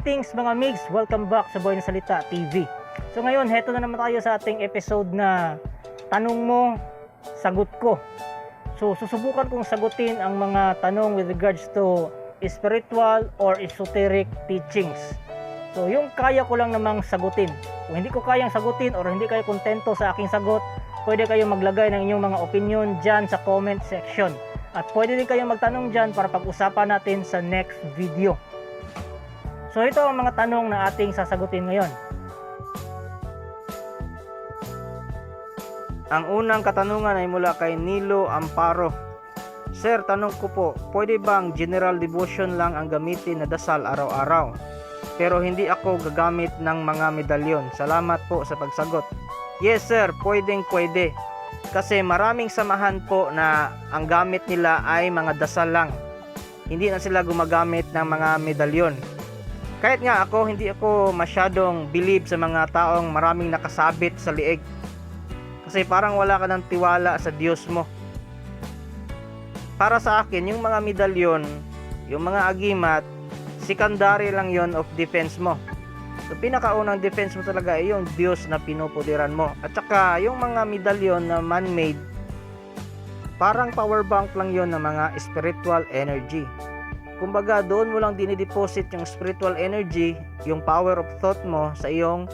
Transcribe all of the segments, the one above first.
Greetings mga migs! Welcome back sa Boy na Salita TV. So ngayon, heto na naman tayo sa ating episode na Tanong mo, sagot ko. So susubukan kong sagutin ang mga tanong with regards to spiritual or esoteric teachings. So yung kaya ko lang namang sagutin. Kung hindi ko kayang sagutin or hindi kayo kontento sa aking sagot, pwede kayong maglagay ng inyong mga opinion dyan sa comment section. At pwede din kayong magtanong dyan para pag-usapan natin sa next video. So ito ang mga tanong na ating sasagutin ngayon. Ang unang katanungan ay mula kay Nilo Amparo. Sir, tanong ko po, pwede bang general devotion lang ang gamitin na dasal araw-araw? Pero hindi ako gagamit ng mga medalyon. Salamat po sa pagsagot. Yes sir, pwedeng pwede. Kasi maraming samahan po na ang gamit nila ay mga dasal lang. Hindi na sila gumagamit ng mga medalyon. Kahit nga ako, hindi ako masyadong believe sa mga taong maraming nakasabit sa liig. Kasi parang wala ka ng tiwala sa Diyos mo. Para sa akin, yung mga medalyon, yung mga agimat, secondary lang yon of defense mo. So, pinakaunang defense mo talaga ay yung Diyos na pinupuliran mo. At saka, yung mga medalyon na man-made, parang power bank lang yon ng mga spiritual energy. Kumbaga, doon mo lang dinideposit yung spiritual energy, yung power of thought mo sa iyong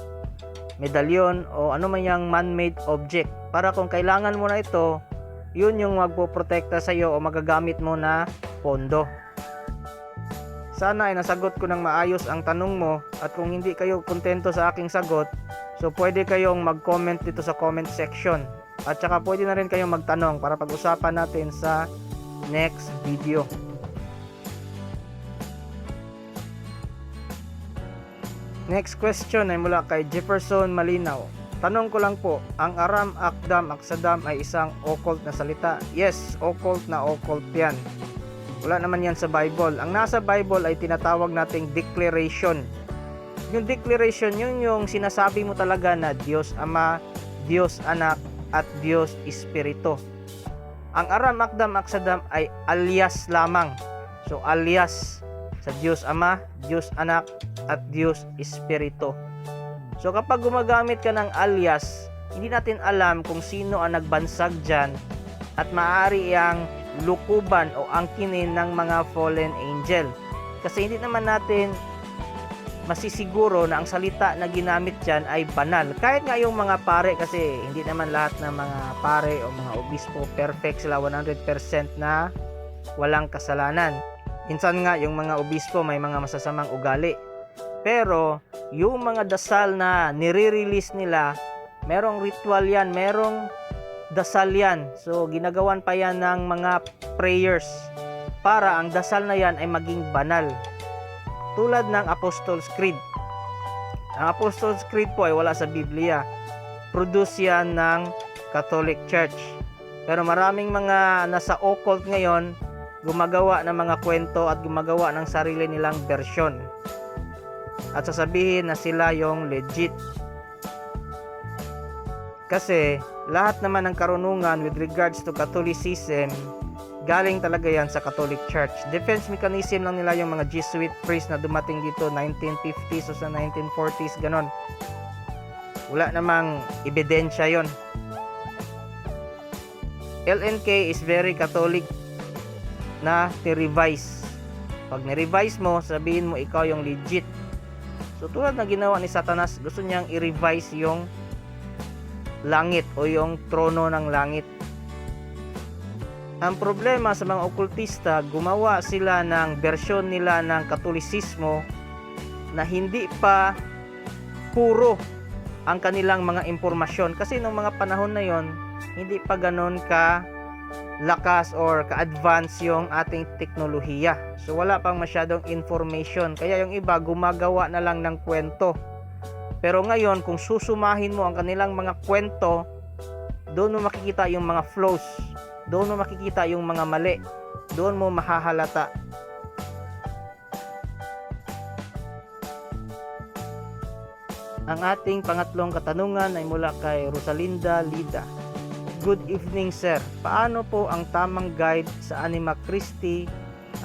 medalyon o ano man yung man-made object. Para kung kailangan mo na ito, yun yung magpoprotekta sa iyo o magagamit mo na pondo. Sana ay nasagot ko ng maayos ang tanong mo at kung hindi kayo kontento sa aking sagot, so pwede kayong mag-comment dito sa comment section. At saka pwede na rin kayong magtanong para pag-usapan natin sa next video. Next question ay mula kay Jefferson Malinaw. Tanong ko lang po, ang Aram Akdam Aksadam ay isang occult na salita? Yes, occult na occult yan. Wala naman yan sa Bible. Ang nasa Bible ay tinatawag nating declaration. Yung declaration, yun yung sinasabi mo talaga na Diyos Ama, Diyos Anak, at Diyos Espiritu. Ang Aram Akdam Aksadam ay alias lamang. So alias sa Diyos Ama, Diyos Anak, at Diyos Espiritu. So kapag gumagamit ka ng alias, hindi natin alam kung sino ang nagbansag dyan at maaari ang lukuban o angkinin ng mga fallen angel. Kasi hindi naman natin masisiguro na ang salita na ginamit dyan ay banal. Kahit nga yung mga pare kasi hindi naman lahat ng mga pare o mga obispo perfect sila 100% na walang kasalanan. Minsan nga yung mga obispo may mga masasamang ugali. Pero yung mga dasal na nire-release nila, merong ritual yan, merong dasal yan. So ginagawan pa yan ng mga prayers para ang dasal na yan ay maging banal. Tulad ng Apostles' Creed. Ang Apostles' Creed po ay wala sa Biblia. Produce yan ng Catholic Church. Pero maraming mga nasa occult ngayon, gumagawa ng mga kwento at gumagawa ng sarili nilang version at sasabihin na sila yung legit. Kasi lahat naman ng karunungan with regards to Catholicism, galing talaga yan sa Catholic Church. Defense mechanism lang nila yung mga Jesuit priest na dumating dito 1950s o sa 1940s, ganon. Wala namang ebidensya yon. LNK is very Catholic na ni-revise. Pag ni-revise mo, sabihin mo ikaw yung legit. So tulad na ginawa ni Satanas, gusto niyang i-revise yung langit o yung trono ng langit. Ang problema sa mga okultista, gumawa sila ng bersyon nila ng katolisismo na hindi pa puro ang kanilang mga impormasyon. Kasi nung mga panahon na yon, hindi pa ganon ka lakas or ka-advance yung ating teknolohiya. So wala pang masyadong information. Kaya yung iba gumagawa na lang ng kwento. Pero ngayon kung susumahin mo ang kanilang mga kwento, doon mo makikita yung mga flows. Doon mo makikita yung mga mali. Doon mo mahahalata. Ang ating pangatlong katanungan ay mula kay Rosalinda Lida. Good evening sir. Paano po ang tamang guide sa Anima Christi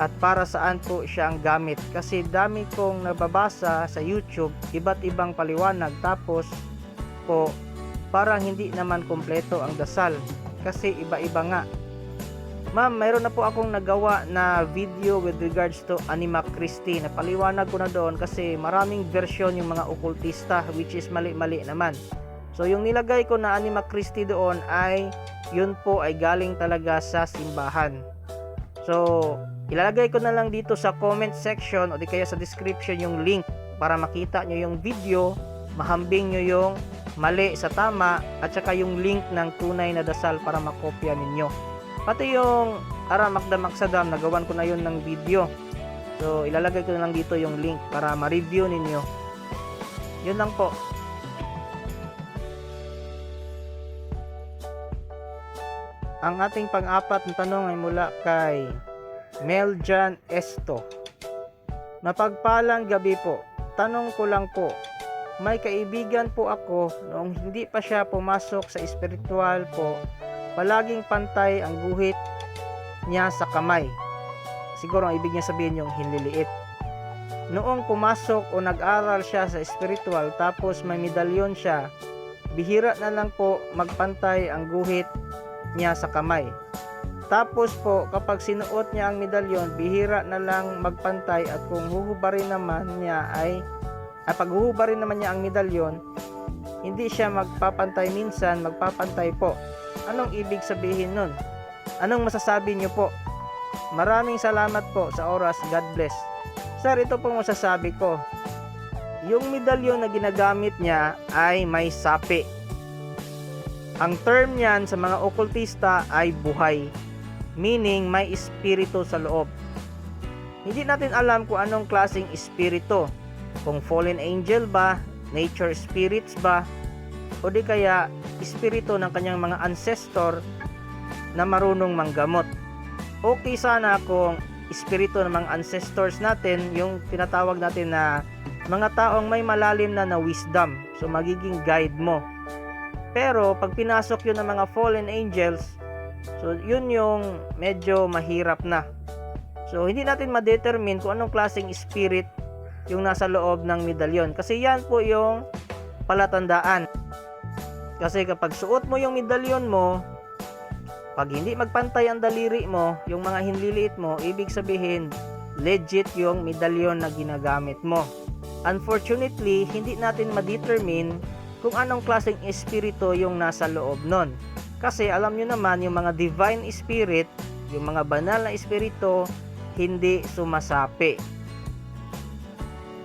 at para saan po siya ang gamit. Kasi dami kong nababasa sa YouTube, iba't ibang paliwanag tapos po parang hindi naman kompleto ang dasal kasi iba-iba nga. Ma'am, mayroon na po akong nagawa na video with regards to Anima Christi. Napaliwanag ko na doon kasi maraming version yung mga okultista which is mali-mali naman. So yung nilagay ko na Anima Christi doon ay yun po ay galing talaga sa simbahan. So ilalagay ko na lang dito sa comment section o di kaya sa description yung link para makita nyo yung video, mahambing nyo yung mali sa tama at saka yung link ng tunay na dasal para makopya ninyo. Pati yung Aramak Damak Sadam, nagawan ko na yun ng video. So, ilalagay ko na lang dito yung link para ma-review ninyo. Yun lang po. Ang ating pang-apat na tanong ay mula kay Meljan Esto. Mapagpalang gabi po. Tanong ko lang po, may kaibigan po ako noong hindi pa siya pumasok sa espiritual po, palaging pantay ang guhit niya sa kamay. Siguro ang ibig niya sabihin yung hinliliit. Noong pumasok o nag-aral siya sa espiritual tapos may medalyon siya, bihira na lang po magpantay ang guhit niya sa kamay. Tapos po, kapag sinuot niya ang medalyon, bihira na lang magpantay at kung huhubarin naman niya ay at pag huhubarin naman niya ang medalyon, hindi siya magpapantay minsan, magpapantay po. Anong ibig sabihin nun? Anong masasabi niyo po? Maraming salamat po sa oras. God bless. Sir, ito po masasabi ko. Yung medalyon na ginagamit niya ay may sapi. Ang term niyan sa mga okultista ay buhay. Meaning may espiritu sa loob. Hindi natin alam kung anong klaseng espiritu. Kung fallen angel ba, nature spirits ba, o di kaya espiritu ng kanyang mga ancestor na marunong manggamot. Okay sana kung espiritu ng mga ancestors natin, yung tinatawag natin na mga taong may malalim na na wisdom. So magiging guide mo. Pero pag pinasok yun ng mga fallen angels, so yun yung medyo mahirap na. So hindi natin ma-determine kung anong klaseng spirit yung nasa loob ng medalyon. Kasi yan po yung palatandaan. Kasi kapag suot mo yung medalyon mo, pag hindi magpantay ang daliri mo, yung mga hinliliit mo, ibig sabihin, legit yung medalyon na ginagamit mo. Unfortunately, hindi natin ma-determine kung anong klaseng espiritu yung nasa loob nun. Kasi alam nyo naman, yung mga divine spirit, yung mga banal na espiritu, hindi sumasapi.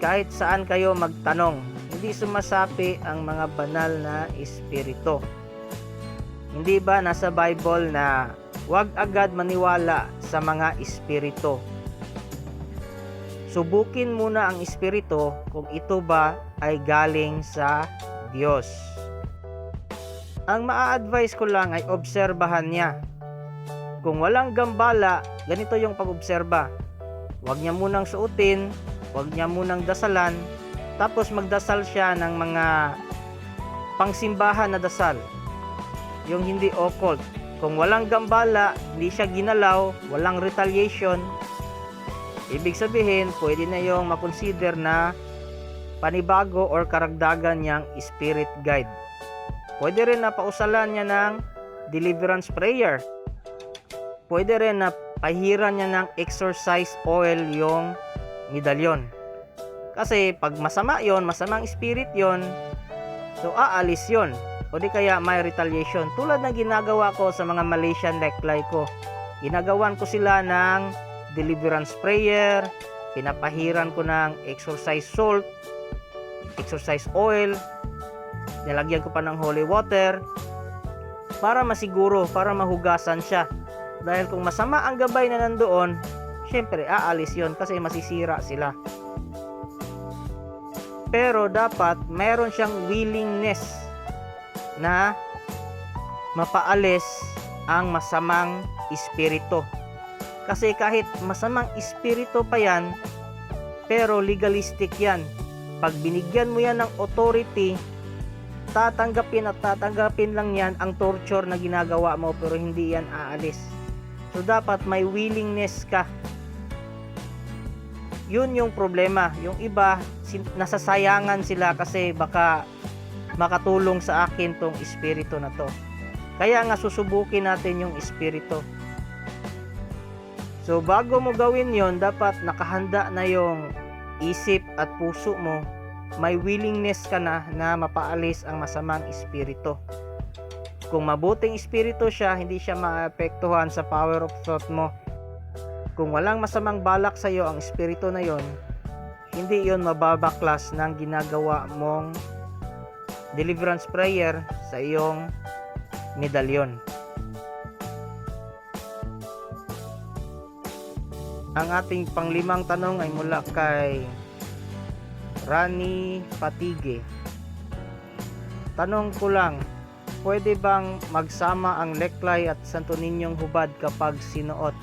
Kahit saan kayo magtanong, hindi sumasapi ang mga banal na espiritu. Hindi ba nasa Bible na huwag agad maniwala sa mga espiritu? Subukin muna ang espiritu kung ito ba ay galing sa Diyos. Ang maa-advise ko lang ay obserbahan niya. Kung walang gambala, ganito yung pag-obserba. Huwag niya munang suotin, huwag niya munang dasalan, tapos magdasal siya ng mga pangsimbahan na dasal. Yung hindi occult. Kung walang gambala, hindi siya ginalaw, walang retaliation, ibig sabihin, pwede na yung makonsider na panibago or karagdagan niyang spirit guide. Pwede rin na pausalan niya ng deliverance prayer. Pwede rin na pahiran niya ng exorcise oil yung medalyon. Kasi pag masama yon, masamang spirit yon, so aalis yon. O di kaya may retaliation. Tulad ng ginagawa ko sa mga Malaysian leklay ko. Ginagawan ko sila ng deliverance prayer, pinapahiran ko ng exorcise salt, exercise oil, nilagyan ko pa ng holy water, para masiguro, para mahugasan siya. Dahil kung masama ang gabay na nandoon, syempre aalis yon kasi masisira sila. Pero dapat mayroon siyang willingness na mapaalis ang masamang espiritu. Kasi kahit masamang espiritu pa yan, pero legalistic yan. Pag binigyan mo yan ng authority, tatanggapin at tatanggapin lang yan ang torture na ginagawa mo pero hindi yan aalis. So dapat may willingness ka yun yung problema. Yung iba, nasasayangan sila kasi baka makatulong sa akin tong espiritu na to. Kaya nga susubukin natin yung espiritu. So bago mo gawin yon dapat nakahanda na yung isip at puso mo. May willingness ka na na mapaalis ang masamang espiritu. Kung mabuting espiritu siya, hindi siya maapektuhan sa power of thought mo. Kung walang masamang balak sa iyo ang espiritu na yon, hindi yon mababaklas ng ginagawa mong deliverance prayer sa iyong medalyon. Ang ating panglimang tanong ay mula kay Rani Patige. Tanong ko lang, pwede bang magsama ang leklay at santo ninyong hubad kapag sinuot?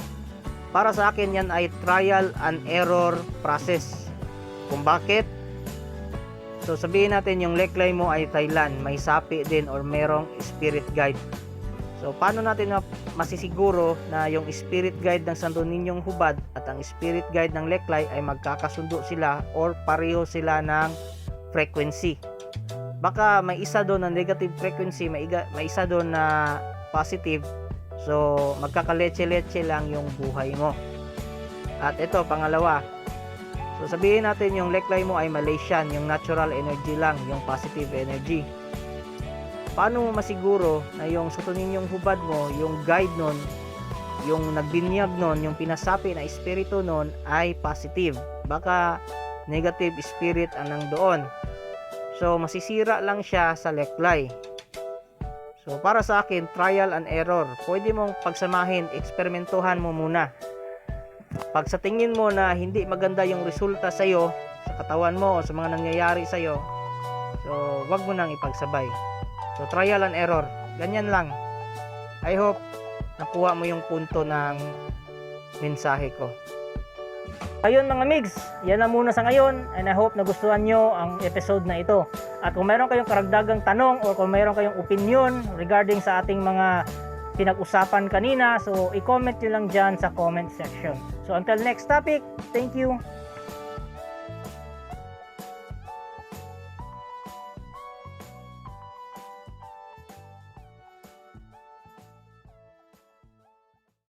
Para sa akin yan ay trial and error process. Kung bakit? So sabihin natin yung leklay mo ay Thailand, may sapi din or merong spirit guide. So paano natin masisiguro na yung spirit guide ng Santo Ninyong Hubad at ang spirit guide ng leklay ay magkakasundo sila or pareho sila ng frequency? Baka may isa doon na negative frequency, may, may isa doon na positive. So magkakaleche-leche lang yung buhay mo. At ito pangalawa, So sabihin natin yung leklay mo ay Malaysian, yung natural energy lang, yung positive energy. Paano mo masiguro na yung sa ninyong hubad mo, yung guide nun, yung nagbinyag nun, yung pinasapi na espiritu nun ay positive. Baka negative spirit ang nandoon. So masisira lang siya sa leklay. So para sa akin, trial and error. Pwede mong pagsamahin, eksperimentuhan mo muna. Pag sa tingin mo na hindi maganda yung resulta sa iyo, sa katawan mo o sa mga nangyayari sa iyo, so wag mo nang ipagsabay. So trial and error. Ganyan lang. I hope nakuha mo yung punto ng mensahe ko. Ayun mga migs, yan na muna sa ngayon and I hope nagustuhan nyo ang episode na ito. At kung mayroon kayong karagdagang tanong o kung mayroon kayong opinion regarding sa ating mga pinag-usapan kanina, so i-comment nyo lang dyan sa comment section. So until next topic, thank you.